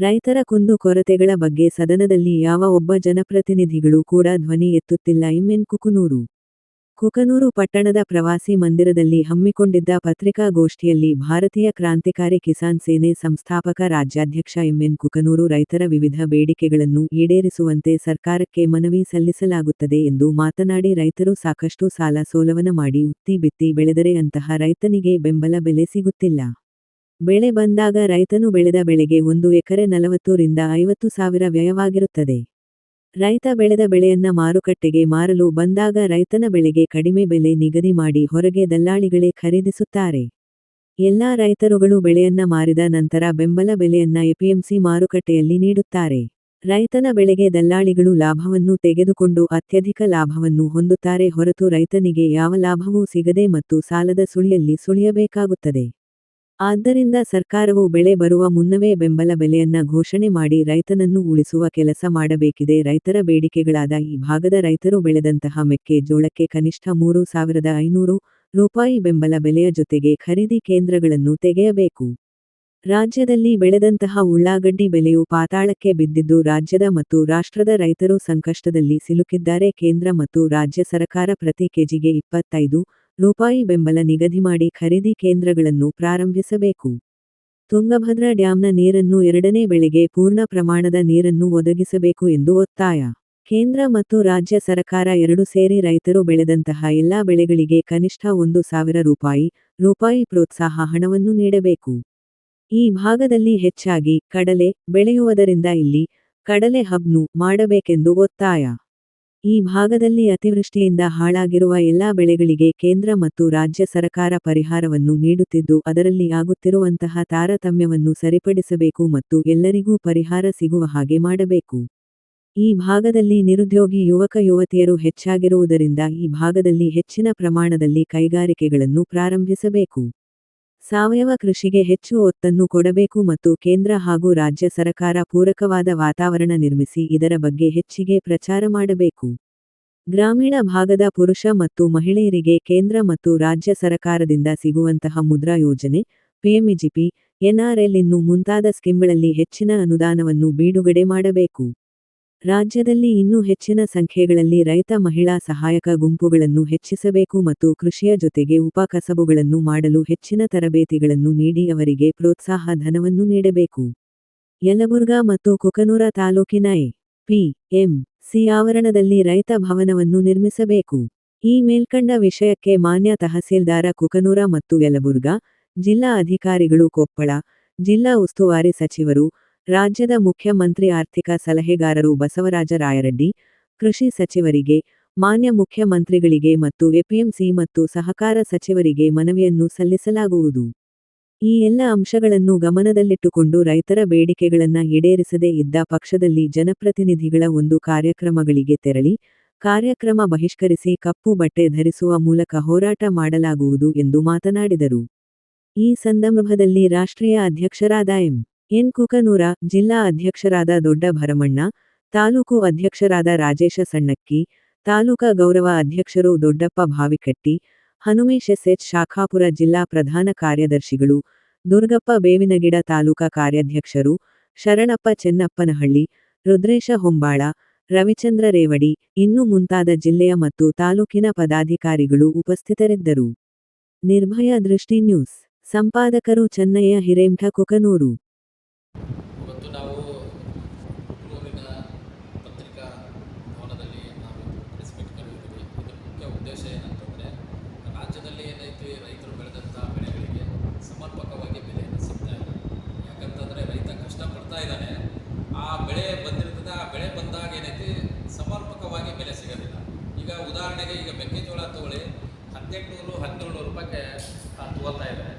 ರೈತರ ಕುಂದು ಕೊರತೆಗಳ ಬಗ್ಗೆ ಸದನದಲ್ಲಿ ಯಾವ ಒಬ್ಬ ಜನಪ್ರತಿನಿಧಿಗಳು ಕೂಡ ಧ್ವನಿ ಎತ್ತುತ್ತಿಲ್ಲ. ಎಂಎನ್ ಕುಕನೂರು. ಕುಕನೂರು ಪಟ್ಟಣದ ಪ್ರವಾಸಿ ಮಂದಿರದಲ್ಲಿ ಹಮ್ಮಿಕೊಂಡಿದ್ದ ಪತ್ರಿಕಾಗೋಷ್ಠಿಯಲ್ಲಿ ಭಾರತೀಯ ಕ್ರಾಂತಿಕಾರಿ ಕಿಸಾನ್ ಸೇನೆ ಸಂಸ್ಥಾಪಕ ರಾಜ್ಯಾಧ್ಯಕ್ಷ ಎಂಎನ್ ಕುಕನೂರು ರೈತರ ವಿವಿಧ ಬೇಡಿಕೆಗಳನ್ನು ಈಡೇರಿಸುವಂತೆ ಸರ್ಕಾರಕ್ಕೆ ಮನವಿ ಸಲ್ಲಿಸಲಾಗುತ್ತದೆ ಎಂದು ಮಾತನಾಡಿ ರೈತರು ಸಾಕಷ್ಟು ಸಾಲ ಸೋಲವನ ಮಾಡಿ ಉತ್ತಿ ಬಿತ್ತಿ ಬೆಳೆದರೆ ಅಂತಹ ರೈತನಿಗೆ ಬೆಂಬಲ ಬೆಲೆ ಸಿಗುತ್ತಿಲ್ಲ. ಬೆಳೆ ಬಂದಾಗ ರೈತನು ಬೆಳೆದ ಬೆಳೆಗೆ ಒಂದು ಎಕರೆ ನಲವತ್ತು ರಿಂದ ಐವತ್ತು ಸಾವಿರ ವ್ಯಯವಾಗಿರುತ್ತದೆ. ರೈತ ಬೆಳೆದ ಬೆಳೆಯನ್ನ ಮಾರುಕಟ್ಟೆಗೆ ಮಾರಲು ಬಂದಾಗ ರೈತನ ಬೆಳೆಗೆ ಕಡಿಮೆ ಬೆಲೆ ನಿಗದಿ ಮಾಡಿ ಹೊರಗೆ ದಲ್ಲಾಳಿಗಳೇ ಖರೀದಿಸುತ್ತಾರೆ. ಎಲ್ಲಾ ರೈತರುಗಳು ಬೆಳೆಯನ್ನ ಮಾರಿದ ನಂತರ ಬೆಂಬಲ ಬೆಲೆಯನ್ನ ಎಪಿಎಂಸಿ ಮಾರುಕಟ್ಟೆಯಲ್ಲಿ ನೀಡುತ್ತಾರೆ. ರೈತನ ಬೆಳೆಗೆ ದಲ್ಲಾಳಿಗಳು ಲಾಭವನ್ನು ತೆಗೆದುಕೊಂಡು ಅತ್ಯಧಿಕ ಲಾಭವನ್ನು ಹೊಂದುತ್ತಾರೆ ಹೊರತು ರೈತನಿಗೆ ಯಾವ ಲಾಭವೂ ಸಿಗದೆ ಮತ್ತು ಸಾಲದ ಸುಳಿಯಲ್ಲಿ ಸುಳಿಯಬೇಕಾಗುತ್ತದೆ. ಆದ್ದರಿಂದ ಸರ್ಕಾರವು ಬೆಳೆ ಬರುವ ಮುನ್ನವೇ ಬೆಂಬಲ ಬೆಲೆಯನ್ನ ಘೋಷಣೆ ಮಾಡಿ ರೈತನನ್ನು ಉಳಿಸುವ ಕೆಲಸ ಮಾಡಬೇಕಿದೆ. ರೈತರ ಬೇಡಿಕೆಗಳಾದ ಈ ಭಾಗದ ರೈತರು ಬೆಳೆದಂತಹ ಮೆಕ್ಕೆಜೋಳಕ್ಕೆ ಕನಿಷ್ಠ ಮೂರು ಸಾವಿರದ ಐನೂರು ರೂಪಾಯಿ ಬೆಂಬಲ ಬೆಲೆಯ ಜೊತೆಗೆ ಖರೀದಿ ಕೇಂದ್ರಗಳನ್ನು ತೆಗೆಯಬೇಕು. ರಾಜ್ಯದಲ್ಲಿ ಬೆಳೆದಂತಹ ಉಳ್ಳಾಗಡ್ಡಿ ಬೆಲೆಯು ಪಾತಾಳಕ್ಕೆ ಬಿದ್ದಿದ್ದು ರಾಜ್ಯದ ಮತ್ತು ರಾಷ್ಟ್ರದ ರೈತರು ಸಂಕಷ್ಟದಲ್ಲಿ ಸಿಲುಕಿದ್ದಾರೆ. ಕೇಂದ್ರ ಮತ್ತು ರಾಜ್ಯ ಸರ್ಕಾರ ಪ್ರತಿ ಕೆಜಿಗೆ ಇಪ್ಪತ್ತೈದು ರೂಪಾಯಿ ಬೆಂಬಲ ನಿಗದಿ ಮಾಡಿ ಖರೀದಿ ಕೇಂದ್ರಗಳನ್ನು ಪ್ರಾರಂಭಿಸಬೇಕು. ತುಂಗಭದ್ರಾ ಡ್ಯಾಂನ ನೀರನ್ನು ಎರಡನೇ ಬೆಳೆಗೆ ಪೂರ್ಣ ಪ್ರಮಾಣದ ನೀರನ್ನು ಒದಗಿಸಬೇಕು ಎಂದು ಒತ್ತಾಯ. ಕೇಂದ್ರ ಮತ್ತು ರಾಜ್ಯ ಸರ್ಕಾರ ಎರಡು ಸೇರಿ ರೈತರು ಬೆಳೆದಂತಹ ಎಲ್ಲಾ ಬೆಳೆಗಳಿಗೆ ಕನಿಷ್ಠ ಒಂದು ಸಾವಿರ ರೂಪಾಯಿ ರೂಪಾಯಿ ಪ್ರೋತ್ಸಾಹ ಹಣವನ್ನು ನೀಡಬೇಕು. ಈ ಭಾಗದಲ್ಲಿ ಹೆಚ್ಚಾಗಿ ಕಡಲೆ ಬೆಳೆಯುವುದರಿಂದ ಇಲ್ಲಿ ಕಡಲೆ ಹಬ್ನು ಮಾಡಬೇಕೆಂದು ಒತ್ತಾಯ. ಈ ಭಾಗದಲ್ಲಿ ಅತಿವೃಷ್ಟಿಯಿಂದ ಹಾಳಾಗಿರುವ ಎಲ್ಲಾ ಬೆಳೆಗಳಿಗೆ ಕೇಂದ್ರ ಮತ್ತು ರಾಜ್ಯ ಸರಕಾರ ಪರಿಹಾರವನ್ನು ನೀಡುತ್ತಿದ್ದು, ಅದರಲ್ಲಿ ಆಗುತ್ತಿರುವಂತಹ ತಾರತಮ್ಯವನ್ನು ಸರಿಪಡಿಸಬೇಕು ಮತ್ತು ಎಲ್ಲರಿಗೂ ಪರಿಹಾರ ಸಿಗುವ ಹಾಗೆ ಮಾಡಬೇಕು. ಈ ಭಾಗದಲ್ಲಿ ನಿರುದ್ಯೋಗಿ ಯುವಕ ಯುವತಿಯರು ಹೆಚ್ಚಾಗಿರುವುದರಿಂದ ಈ ಭಾಗದಲ್ಲಿ ಹೆಚ್ಚಿನ ಪ್ರಮಾಣದಲ್ಲಿ ಕೈಗಾರಿಕೆಗಳನ್ನು ಪ್ರಾರಂಭಿಸಬೇಕು. ಸಾವಯವ ಕೃಷಿಗೆ ಹೆಚ್ಚು ಒತ್ತನ್ನು ಕೊಡಬೇಕು ಮತ್ತು ಕೇಂದ್ರ ಹಾಗೂ ರಾಜ್ಯ ಸರಕಾರ ಪೂರಕವಾದ ವಾತಾವರಣ ನಿರ್ಮಿಸಿ ಇದರ ಬಗ್ಗೆ ಹೆಚ್ಚಿಗೆ ಪ್ರಚಾರ ಮಾಡಬೇಕು. ಗ್ರಾಮೀಣ ಭಾಗದ ಪುರುಷ ಮತ್ತು ಮಹಿಳೆಯರಿಗೆ ಕೇಂದ್ರ ಮತ್ತು ರಾಜ್ಯ ಸರಕಾರದಿಂದ ಸಿಗುವಂತಹ ಮುದ್ರಾ ಯೋಜನೆ, ಪಿಎಂಇಜಿಪಿ, ಎನ್ಆರ್ಎಲ್ ಇನ್ನು ಮುಂತಾದ ಸ್ಕೀಮ್ಗಳಲ್ಲಿ ಹೆಚ್ಚಿನ ಅನುದಾನವನ್ನು ಬಿಡುಗಡೆ ಮಾಡಬೇಕು. ರಾಜ್ಯದಲ್ಲಿ ಇನ್ನೂ ಹೆಚ್ಚಿನ ಸಂಖ್ಯೆಗಳಲ್ಲಿ ರೈತ ಮಹಿಳಾ ಸಹಾಯಕ ಗುಂಪುಗಳನ್ನು ಹೆಚ್ಚಿಸಬೇಕು ಮತ್ತು ಕೃಷಿಯ ಜೊತೆಗೆ ಉಪಕಸಬುಗಳನ್ನು ಮಾಡಲು ಹೆಚ್ಚಿನ ತರಬೇತಿಗಳನ್ನು ನೀಡಿ ಅವರಿಗೆ ಪ್ರೋತ್ಸಾಹ ಧನವನ್ನು ನೀಡಬೇಕು. ಯಲಬುರ್ಗಾ ಮತ್ತು ಕುಕನೂರ ತಾಲೂಕಿನ ಎ, ಪಿ, ಎಂ, ಸಿ ಆವರಣದಲ್ಲಿ ರೈತ ಭವನವನ್ನು ನಿರ್ಮಿಸಬೇಕು. ಈ ಮೇಲ್ಕಂಡ ವಿಷಯಕ್ಕೆ ಮಾನ್ಯ ತಹಸೀಲ್ದಾರ ಕುಕನೂರ ಮತ್ತು ಯಲಬುರ್ಗಾ ಜಿಲ್ಲಾ ಅಧಿಕಾರಿಗಳು ಕೊಪ್ಪಳ ಜಿಲ್ಲಾ ಉಸ್ತುವಾರಿ ಸಚಿವರು ರಾಜ್ಯದ ಮುಖ್ಯಮಂತ್ರಿ ಆರ್ಥಿಕ ಸಲಹೆಗಾರರು ಬಸವರಾಜ ರಾಯರೆಡ್ಡಿ, ಕೃಷಿ ಸಚಿವರಿಗೆ, ಮಾನ್ಯ ಮುಖ್ಯಮಂತ್ರಿಗಳಿಗೆ ಮತ್ತು ಎಪಿಎಂಸಿ ಮತ್ತು ಸಹಕಾರ ಸಚಿವರಿಗೆ ಮನವಿಯನ್ನು ಸಲ್ಲಿಸಲಾಗುವುದು. ಈ ಎಲ್ಲ ಅಂಶಗಳನ್ನು ಗಮನದಲ್ಲಿಟ್ಟುಕೊಂಡು ರೈತರ ಬೇಡಿಕೆಗಳನ್ನು ಈಡೇರಿಸದೇ ಇದ್ದ ಪಕ್ಷದಲ್ಲಿ ಜನಪ್ರತಿನಿಧಿಗಳ ಒಂದು ಕಾರ್ಯಕ್ರಮಗಳಿಗೆ ತೆರಳಿ, ಕಾರ್ಯಕ್ರಮ ಬಹಿಷ್ಕರಿಸಿ ಕಪ್ಪು ಬಟ್ಟೆ ಧರಿಸುವ ಮೂಲಕ ಹೋರಾಟ ಮಾಡಲಾಗುವುದು ಎಂದು ಮಾತನಾಡಿದರು. ಈ ಸಂದರ್ಭದಲ್ಲಿ ರಾಷ್ಟ್ರೀಯ ಅಧ್ಯಕ್ಷರಾದ ಎಂ. ಎನ್. ಕುಕನೂರ ಜಿಲ್ಲಾ ಅಧ್ಯಕ್ಷರಾದ ದೊಡ್ಡ ಭರಮಣ್ಣ ತಾಲೂಕು ಅಧ್ಯಕ್ಷರಾದ ರಾಜೇಶ ಸಣ್ಣಕ್ಕಿ, ತಾಲೂಕ ಗೌರವ ಅಧ್ಯಕ್ಷರು ದೊಡ್ಡಪ್ಪ ಭಾವಿಕಟ್ಟಿ, ಹನುಮೇಶ್ ಎಸ್ಎಚ್ ಶಾಖಾಪುರ ಜಿಲ್ಲಾ ಪ್ರಧಾನ ಕಾರ್ಯದರ್ಶಿಗಳು, ದುರ್ಗಪ್ಪ ಬೇವಿನಗಿಡ ತಾಲೂಕಾ ಕಾರ್ಯಾಧ್ಯಕ್ಷರು, ಶರಣಪ್ಪ ಚೆನ್ನಪ್ಪನಹಳ್ಳಿ, ರುದ್ರೇಶ ಹೊಂಬಾಳ, ರವಿಚಂದ್ರ ರೇವಡಿ, ಇನ್ನು ಮುಂತಾದ ಜಿಲ್ಲೆಯ ಮತ್ತು ತಾಲೂಕಿನ ಪದಾಧಿಕಾರಿಗಳು ಉಪಸ್ಥಿತರಿದ್ದರು. ನಿರ್ಭಯ ದೃಷ್ಟಿ ನ್ಯೂಸ್. ಸಂಪಾದಕರು ಚೆನ್ನಯ್ಯ ಹಿರೇಮಠ ಕುಕನೂರು ಇವತ್ತು ನಾವು ಕುಕ್ಕನೂರಿನ ಪತ್ರಿಕಾ ಭವನದಲ್ಲಿ ನಾವು ಪ್ರೆಸ್ ಮೀಟ್ ಕರೆದಿದ್ದೀವಿ ಇದರ ಮುಖ್ಯ ಉದ್ದೇಶ ಏನಂತಂದರೆ ರಾಜ್ಯದಲ್ಲಿ ಏನೈತಿ ರೈತರು ಬೆಳೆದಂಥ ಬೆಳೆಗಳಿಗೆ ಸಮರ್ಪಕವಾಗಿ ಬೆಲೆಯನ್ನು ಸಿಗ್ತಾ ಇಲ್ಲ ಯಾಕಂತಂದರೆ ರೈತ ಕಷ್ಟಪಡ್ತಾ ಇದ್ದಾನೆ ಆ ಬೆಳೆ ಬಂದಿರ್ತದೆ ಆ ಬೆಳೆ ಬಂದಾಗ ಏನೈತಿ ಸಮರ್ಪಕವಾಗಿ ಬೆಲೆ ಸಿಗೋದಿಲ್ಲ ಈಗ ಉದಾಹರಣೆಗೆ ಈಗ ಮೆಕ್ಕೆಜೋಳ ತಗೊಳ್ಳಿ ಹದಿನೆಂಟುನೂರು ಹದಿನೇಳು ರೂಪಾಯಿಗೆ ಆ, ತಗೋತಾ ಇದ್ದಾರೆ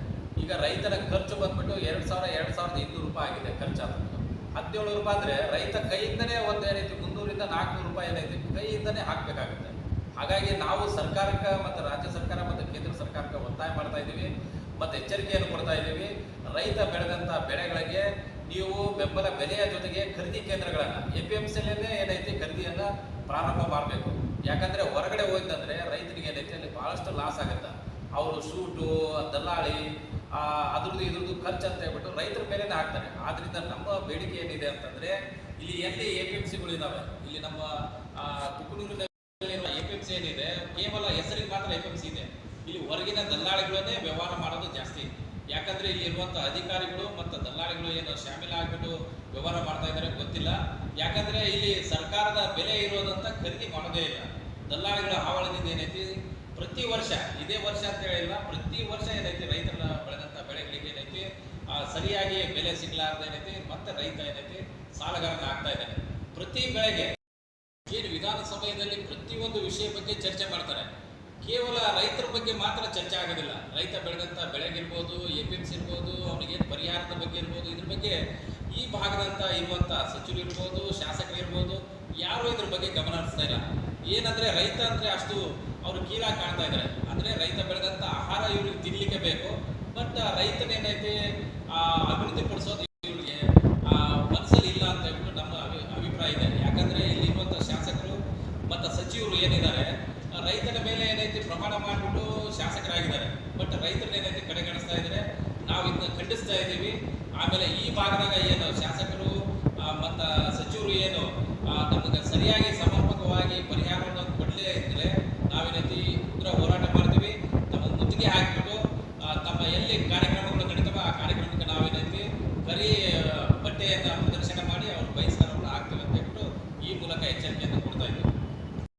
ರೈತರ ಖರ್ಚು ಬಂದ್ಬಿಟ್ಟು ಎರಡು ಸಾವಿರ, ಎರಡು ಸಾವಿರದ ಇನ್ನೂರು ರೂಪಾಯಿ ಆಗಿದೆ ಖರ್ಚಾದದ್ದು ಹದಿನೇಳು ರೂಪಾಯಿ ಅಂದರೆ ರೈತ ಕೈಯಿಂದನೇ ಒಂದು ಏನೈತಿ ಮುನ್ನೂರಿಂದ ನಾಲ್ಕುನೂರು ರೂಪಾಯಿ ಏನೈತಿ ಕೈಯಿಂದನೇ ಹಾಕಬೇಕಾಗುತ್ತೆ. ಹಾಗಾಗಿ ನಾವು ಸರ್ಕಾರಕ್ಕೆ ಮತ್ತು ರಾಜ್ಯ ಸರ್ಕಾರ ಮತ್ತು ಕೇಂದ್ರ ಸರ್ಕಾರಕ್ಕೆ ಒತ್ತಾಯ ಮಾಡ್ತಾ ಇದ್ದೀವಿ, ಮತ್ತು ಎಚ್ಚರಿಕೆಯನ್ನು ಕೊಡ್ತಾ ಇದ್ದೀವಿ. ರೈತ ಬೆಳೆದಂಥ ಬೆಳೆಗಳಿಗೆ ನೀವು ಬೆಂಬಲ ಬೆಲೆಯ ಜೊತೆಗೆ ಖರೀದಿ ಕೇಂದ್ರಗಳನ್ನು ಎ ಪಿ ಎಂ ಸಿಲೇ ಏನೈತಿ ಖರೀದಿಯನ್ನು ಪ್ರಾರಂಭ ಮಾಡಬೇಕು. ಯಾಕಂದರೆ ಹೊರಗಡೆ ಹೋಯ್ತಂದ್ರೆ ರೈತರಿಗೆ ಏನೈತಿ, ಅಲ್ಲಿ ಭಾಳಷ್ಟು ಲಾಸ್ ಆಗುತ್ತೆ. ಅವರು ಸೂಟು, ದಲ್ಲಾಳಿ ಅದ್ರದ್ದು ಇದ್ರದ್ದು ಖರ್ಚು ಅಂತ ಹೇಳ್ಬಿಟ್ಟು ರೈತರ ಮೇಲೇನೆ ಹಾಕ್ತಾರೆ. ಆದ್ರಿಂದ ನಮ್ಮ ಬೇಡಿಕೆ ಏನಿದೆ ಅಂತಂದ್ರೆ ಇಲ್ಲಿ ಎಲ್ಲಿ ಎ ಪಿ ಎಂ ಸಿಗಳು ಇದಾವೆ, ಇಲ್ಲಿ ನಮ್ಮ ಕುಕನೂರಿನ ಎ ಪಿ ಎಂ ಸಿ ಏನಿದೆ, ಕೇವಲ ಹೆಸರಿಗೆ ಮಾತ್ರ ಎ ಪಿ ಎಂ ಸಿ ಇದೆ. ಇಲ್ಲಿ ಹೊರಗಿನ ದಲ್ಲಾಳಿಗಳನ್ನೇ ವ್ಯವಹಾರ ಮಾಡೋದು ಜಾಸ್ತಿ. ಯಾಕಂದ್ರೆ ಇಲ್ಲಿ ಇರುವಂಥ ಅಧಿಕಾರಿಗಳು ಮತ್ತು ದಲ್ಲಾಳಿಗಳು ಏನು ಶಾಮಿಲ್ ಆಗ್ಬಿಟ್ಟು ವ್ಯವಹಾರ ಮಾಡ್ತಾ ಇದ್ದಾರೆ ಗೊತ್ತಿಲ್ಲ. ಯಾಕಂದ್ರೆ ಇಲ್ಲಿ ಸರ್ಕಾರದ ಬೆಲೆ ಇರೋದಂತ ಖರೀದಿ ಮಾಡೋದೇ ಇಲ್ಲ. ದಲ್ಲಾಳಿಗಳ ಹಾವಳದಿಂದ ಏನೈತಿ, ಪ್ರತಿ ವರ್ಷ, ಇದೇ ವರ್ಷ ಅಂತ ಹೇಳಿಲ್ಲ, ಪ್ರತಿ ವರ್ಷ ಏನೈತಿ ರೈತರ ಬೆಳೆದಂತ ಬೆಳೆಗಳಿಗೆ ಏನೈತಿ ಆ, ಸರಿಯಾಗಿ ಬೆಲೆ ಸಿಗ್ಲಾರ್ದ ಏನೈತಿ ಮತ್ತೆ ರೈತ ಏನೈತಿ ಸಾಲಗಾರನ ಆಗ್ತಾ ಇದ್ದಾನೆ. ಪ್ರತಿ ಬೆಳೆಗೆ ಏನು ವಿಧಾನಸಭೆಯಲ್ಲಿ ಪ್ರತಿಯೊಂದು ವಿಷಯ ಬಗ್ಗೆ ಚರ್ಚೆ ಮಾಡ್ತಾರೆ. ಕೇವಲ ರೈತರ ಬಗ್ಗೆ ಮಾತ್ರ ಚರ್ಚೆ ಆಗೋದಿಲ್ಲ. ರೈತ ಬೆಳೆದಂಥ ಬೆಳೆಗಿರ್ಬೋದು ಎ ಪಿ ಎಂ ಸಿ ಇರ್ಬೋದು ಅವ್ರಿಗೆ ಏನು ಪರಿಹಾರದ ಬಗ್ಗೆ ಇರ್ಬೋದು ಇದ್ರ ಬಗ್ಗೆ ಈ ಭಾಗದಂತ ಇರುವಂಥ ಸಚಿವರು ಇರ್ಬೋದು ಶಾಸಕರು ಇರ್ಬೋದು ಯಾರು ಇದ್ರ ಬಗ್ಗೆ ಗಮನ ಹರಿಸ್ತಾ ಇಲ್ಲ. ಏನಂದ್ರೆ ರೈತ ಅಂದರೆ ಅಷ್ಟು ಅವರು ಕೀಳಾಗಿ ಕಾಣ್ತಾ ಇದ್ದಾರೆ. ಅಂದ್ರೆ ರೈತ ಬೆಳೆದಂಥ ಆಹಾರ ಇವ್ರಿಗೆ ತಿನ್ನಲಿಕ್ಕೆ ಬೇಕು ಬಟ್ ರೈತನೇನೈತಿ ಆ, ಅಭಿವೃದ್ಧಿ ಪಡಿಸೋದು ಇವ್ರಿಗೆ ಮನಸ್ಸಲ್ಲಿ ಇಲ್ಲ ಅಂತ ಹೇಳ್ಬಿಟ್ಟು ನಮ್ಮ ಅಭಿ- ಅಭಿಪ್ರಾಯ ಇದೆ. ಯಾಕಂದ್ರೆ ಇಲ್ಲಿರುವಂಥ ಶಾಸಕರು ಮತ್ತು ಸಚಿವರು ಏನಿದ್ದಾರೆ ಆ, ರೈತನ ಮೇಲೆ ಏನೈತಿ ಪ್ರಮಾಣ ಮಾಡಿಬಿಟ್ಟು ಶಾಸಕರಾಗಿದ್ದಾರೆ. ಬಟ್ ರೈತರನ್ನ ಏನೈತಿ ಕಡೆಗಣಿಸ್ತಾ ಇದ್ದಾರೆ ನಾವು ಇದನ್ನ ಖಂಡಿಸ್ತಾ ಇದ್ದೀವಿ. ಆಮೇಲೆ ಈ ಭಾಗದಾಗ ಏನು ಶಾಸಕರು ಮತ್ತು ಸಚಿವರು ಏನು